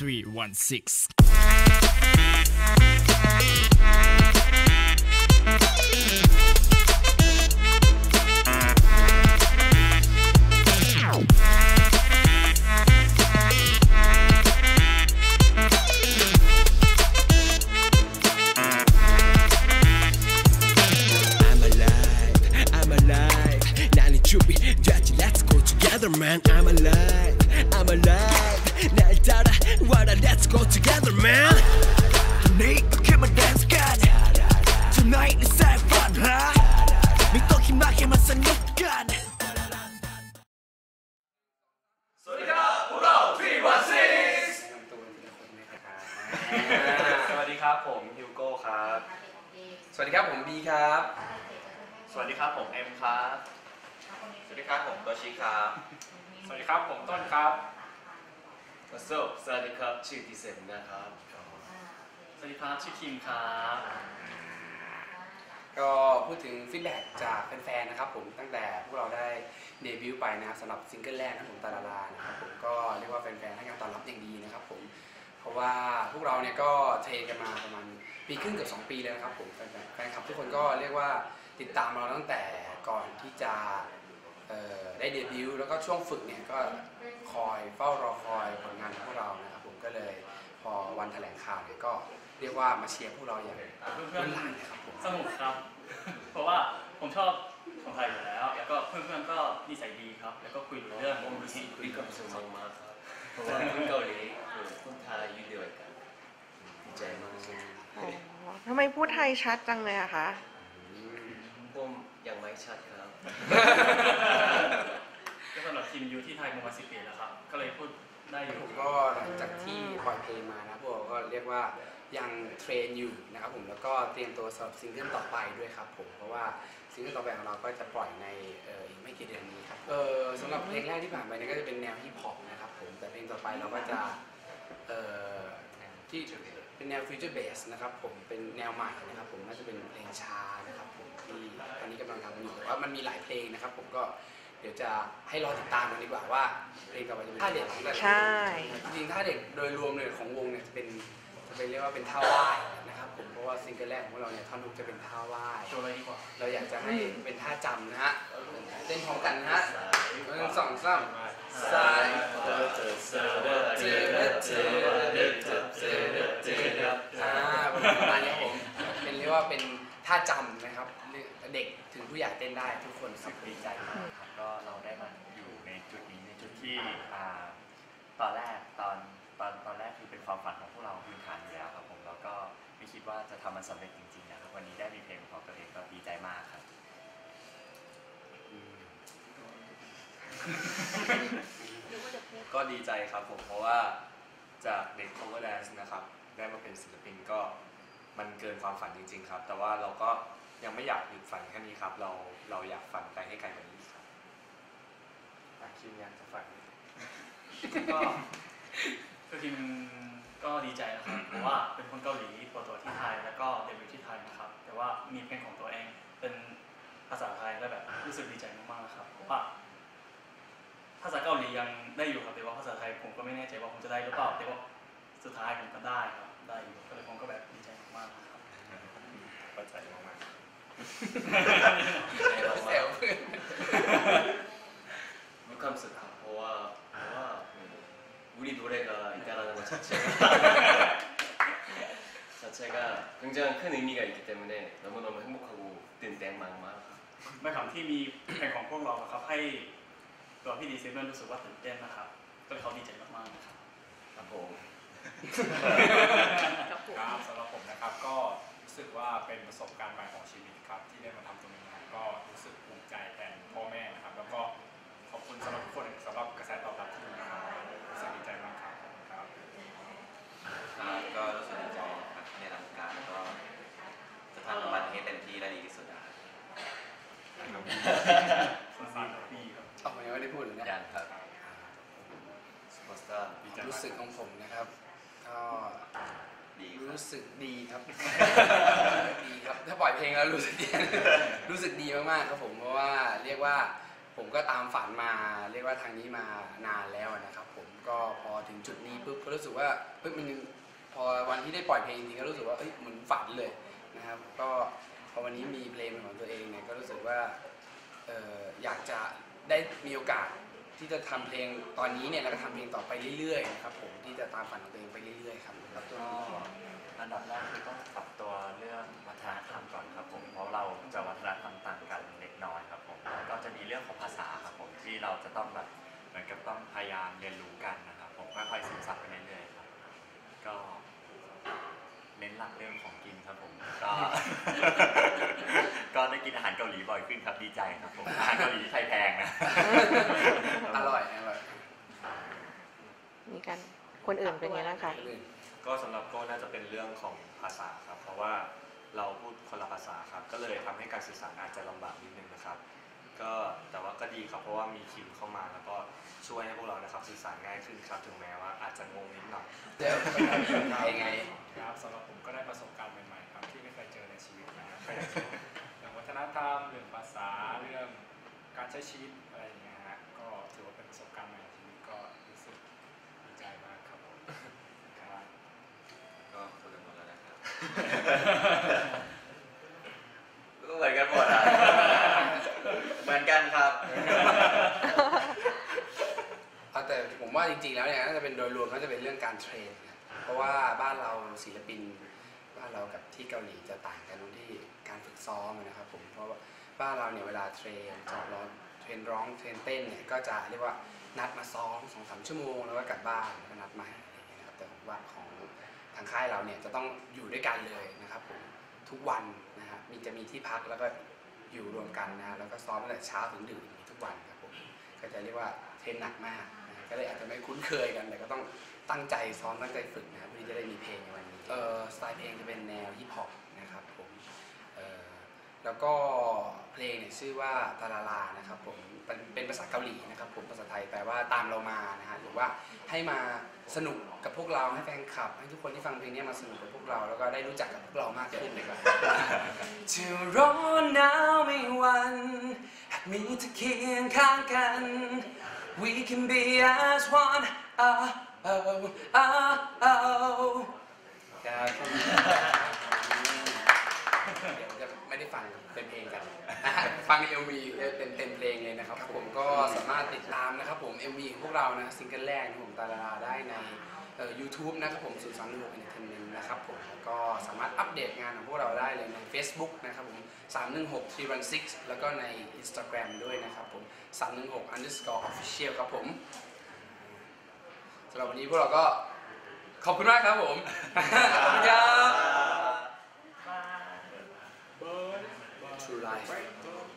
1316. Let's go together, man. I'm alive. I'm alive. 날 따라 와라 Let's go together man 네가 dance 간 Tonight is our fun huh 믿고 힘나게만 생각สวัสดีครับพวกเราทีวัสวัสดีครับผมฮิวโก้ครับ สวัสดีครับผมบีครับ สวัสดีครับผมเอ็มครับ สวัสดีครับผมโตชิครับ สวัสดีครับผมต้นครับ วัสดุสวัสดีครับ ชื่อดิเซนนะครับ สวัสดีครับ ชื่อคิมครับ ก็พูดถึงฟีดแบ็กจากแฟนๆ นะครับผมตั้งแต่พวกเราได้เดบิวต์ไปนะครับสำหรับซิงเกิลแรกนะครับผมตาลาลานะครับผมก็เรียกว่าแฟนๆ ให้การต้อนรับอย่างดีนะครับผม เพราะว่าพวกเราเนี่ยก็เทรนกันมาประมาณปีครึ่งเกือบ2ปีเลยนะครับผมแฟนๆแฟนคลับทุกคนก็เรียกว่าติดตามเราตั้งแต่ก่อนที่จะเอ่อได้เดบิวต์แล้วก็ช่วงฝึกเนี่ยก็คอยเฝ้ารอคอย วันแถลงข่าวเนี่ยก็เรียกว่ามาเชียร์พวกเราอย่างเพื่เพื่ออนนๆหลานนะครับผมสนุกครับ เพราะว่าผมชอบคนไทยอยู่แล้ว แล้วก็เพื่อนๆก็นิสัยดีครับ แล้วก็คุยรู้เรื่องผมรู้สึกมีความสุขมากๆครับเพราะว่าคนเกาหลีคือคนไทยอยู่ด้วยกันดีใจมากอ๋อทำไมพูดไทยชัดจังเลยอะคะผมยังไม่ชัดครับก็สำหรับทีมยูที่ไทยมาประมาณสิบปีแล้วครับ ก็เลยพูด ได้อยู่ผมก็หลังจากที่ปล่อยเพลงมานะพวกเราก็เรียกว่ายังเทรนอยู่นะครับผมแล้วก็เตรียมตัวสำหรับซิงเกิลต่อไปด้วยครับผมเพราะว่าซิงเกิลต่อไปของเราก็จะปล่อยในเอ่ออีกไม่กี่เดือนนี้ครับเออสำหรับเพลงแรกที่ผ่านไปเนี่ยก็จะเป็นแนวฮิปฮอปนะครับผมแต่เพลงต่อไปเราก็จะเอ่อที่เป็นแนวฟิวเจอร์เบสนะครับผมเป็นแนวใหม่นะครับผมน่าจะเป็นเพลงช้านะครับผมที่ตอนนี้กำลังทำอยู่แต่ว่ามันมีหลายเพลงนะครับผมก็ เดี๋ยวจะให้รอติดตามกันดีกว่าว่าเพลงต่อไปจะเป็นท่าเด็ดของแต่ละใช่ จริงๆท่าเด็กโดยรวมเลยของวงเนี่ยจะเป็นจะเป็นเรียกว่าเป็นท่าว่ายนะครับผมเพราะว่าซิงเกิลแรกของพวกเราเนี่ยท่อนฮุกจะเป็นท่าว่ายโชว์เลยดีกว่า เราอยากจะให้เป็นท่าจำนะฮะเต้นพร้อมกันนะฮะหนึ่งสองสามซ้ายเจอเจอเจอเจอเจอเจออ่าประมาณนี้ครับผมเป็นเรียกว่าเป็นท่าจำนะครับเด็กถึงผู้ใหญ่เต้นได้ทุกคนครับดีใจมากครับ ก็เราได้มาอยู่ในจุดนี้ในจุดที่อ่าตอนแรกตอนตอนตอนแรกคือเป็นความฝันของพวกเราพื้นฐานอยู่แล้วครับผมแล้วก็ไม่คิดว่าจะทำมันสำเร็จจริงๆนะครับวันนี้ได้มีเพลงของตัวเองก็ดีใจมากครับก็ดีใจครับผมเพราะว่าจากเด็ก cover dance นะครับ ได้มาเป็นศิลปินก็มันเกินความฝันจริง ๆ ครับ แต่ว่าเราก็ยังไม่อยากหยุดฝันแค่นี้ครับ เราเราอยากฝันไปให้ไกลกว่านี้ ครับอะคิมอยากจะฝันก็คือทีมก็ดีใจนะครับเพราะว่าเป็นคนเกาหลีเปิดตัวที่ไทยแล้วก็เดบิวต์ที่ไทยนะครับ แต่ว่ามีเพลงของตัวเองเป็นภาษาไทยแล้วแบบรู้สึกดีใจมากๆนะครับเพราะว่าภาษาเกาหลียังได้อยู่ครับแต่ว่าภาษาไทยผมก็ไม่แน่ใจว่าผมจะได้หรือเปล่าแต่ว่าสุดท้ายผมก็ได้ครับได้อยู่ก็เลยผมก็แบบดีใจมากๆนะครับเข้าใจมากแ자체가 자체가 굉장히 큰 의미가 있기 때문에 너무너무 행복하고ตื่นเต้นมากๆครับ ไม่คำที่มีเพลงของพวกเรานะครับให้ตัวพี่ดีเซเบิลรู้สึกว่าตื่นเต้นนะครับ ก็เลยเขาดีใจมากๆนะครับ ครับผม ครับสำหรับผมนะครับก็รู้สึกว่าเป็นประสบการณ์ใหม่ของชีวิตครับที่ได้มาทำตรงนี้นะครับก็รู้สึกภูมิใจแทนพ่อแม่นะครับ แล้วก็ขอบคุณสำหรับทุกคนสำหรับกระแสตอบรับที่ดีนะครับรู้สึกดีใจมาก าก ครับก็รู้สึกดีใจครับในทางการก็จะทำมันให้เต็มที่และดีที่สุดนะครับสั้นๆดีครับอ๋อยังไม่ได้พูดเลยนะ ยังครับซูเปอร์สตาร์ความรู้สึกของผมนะครับ ก็ดีครับรู้สึกดีครับ ดีครับ ถ้าปล่อยเพลงแล้วรู้สึกดี รู้สึกดีมากๆครับผม เพราะว่าเรียกว่าผมก็ตามฝันมา เรียกว่าทางนี้มานานแล้วนะครับผม ก็พอถึงจุดนี้ปุ๊บก็รู้สึกว่าเฮ้ยมันพอวันที่ได้ปล่อยเพลงจริงก็รู้สึกว่าเอ้ยเหมือนฝันเลยนะครับก็พอวันนี้มีเพลงเป็นของตัวเองเนี่ยก็รู้สึกว่าเอออยากจะได้มีโอกาสที่จะทำเพลงตอนนี้เนี่ยแล้วก็ทำเพลงต่อไปเรื่อยๆนะครับผมที่จะตามฝันของตัวเองไปเรื่อยๆครับครับตัวก็อันดับแรกคือต้องปรับตัวเรื่องวัฒนธรรมก่อนครับผมเพราะเราจะวัฒนธรรมต่างกันเล็กน้อยครับผมแล้วก็จะมีเรื่องของภาษาครับผมที่เราจะต้องแบบ มือนกับต้องพยายามเรียนรู้กันนะครับผมค่อยๆซึมซับไปเรื่อยๆครับก็เน้นหลักเรื่องของกินครับผมก็ ก็ได้กินอาหารเกาหลีบ่อยขึ้นครับดีใจครับผมอาหารเกาหลีที่ไทยแพงนะอร่อยอร่อยมีกันคนอื่นเป็นไงบ้างคะก็สำหรับโก้น่าจะเป็นเรื่องของภาษาครับ เพราะว่าเราพูดคนละภาษาครับ ก็เลยทำให้การสื่อสารอาจจะลำบากนิดนึงนะครับก็แต่ว่าก็ดี ครับเพราะว่ามีคิมเข้ามาแล้วก็ช่วยให้พวกเรานะครับสื่อสารง่ายขึ้นครับถึงแม้ว่าอาจจะงงนิดหน่อยเดี๋ยวยังไงครับสำหรับผมก็ได้ประสบการณ์ใหม่ๆครับที่ไม่เคยเจอในชีวิตนะครับก็อย่างเช่นเรื่องวัฒนธรรมเรื่องภาษาเรื่องการใช้ชีวิตอะไรอย่างเงี้ยฮะก็ถือว่าเป็นประสบการณ์ใหม่ในชีวิตก็รู้สึกดีใจมากครับผมครับก็คุยกันหมดแล้วนะครับ ก็เหมือนกันหมดอะ เหมือนกันครับ เอาแต่ผมว่าจริงๆแล้วเนี่ยน่าจะเป็นโดยรวมน่าจะเป็นเรื่องการเทรนนะเพราะว่าบ้านเราศิลปิน บ้านเรากับที่เกาหลีจะต่างกันตรงที่การฝึกซ้อมนะครับผมเพราะว่าบ้านเราเนี่ยเวลาเทรนจอดร้องเทรนร้องเทรนเต้นเนี่ยก็จะเรียกว่านัดมาซ้อมสองสามชั่วโมงแล้วก็กลับบ้านแล้วก็นัดใหม่อะไรอย่างเงี้ยนะครับแต่ผมว่าของทางค่ายเราเนี่ยจะต้องอยู่ด้วยกันเลยนะครับผมทุกวันนะครับมีจะมีที่พักแล้วก็อยู่รวมกันนะแล้วก็ซ้อมตั้งแต่เช้าถึงดึก วันครับผมก็จะเรียกว่าเทรนหนักมากนะก็เลยอาจจะไม่คุ้นเคยกัน แต่ก็ต้องตั้งใจซ้อมตั้งใจฝึกนะครับเพื่อที่จะได้มีเพลงในวันนี้เออสไตล์เพลงจะเป็นแนวฮิปฮอปนะครับผมเออแล้วก็เพลงเนี่ยชื่อว่าตาลาลานะครับผมเป็นเป็นภาษาเกาหลีนะครับผมภาษาไทยแปลว่าตามเรามานะฮะหรือว่าให้มาสนุกกับพวกเราให้แฟนคลับ ให้ทุกคนที่ฟังเพลงนี้มาสนุกกับพวกเราแล้วก็ได้รู้จักกับพวกเรามากขึ้นเลยครับจะร้อนหนาวไม่วัน หากมีเธอเคียงข้างกัน We can be as one oh oh oh oh ครับเดี๋ยวจะไม่ได้ฟังเป็นเพลงกัน นะฮะฟังใน MV เป็นเต็มเพลงเลยนะครับ ผมก็สามารถติดตามนะครับผม MV ของพวกเรานะซิงเกิลแรกของผมตาลาลาได้ในเอ่อ YouTube นะครับผม0 3 6 Entertainment นะครับผมก็สามารถอัปเดตงานของพวกเราได้เลยใน Facebook นะครับผม 316 316 แล้วก็ใน Instagram ด้วยนะครับผม 316 underscore official ครับผมสำหรับวันนี้พวกเราก็ขอบคุณมากครับผม ขอบคุณครับ life.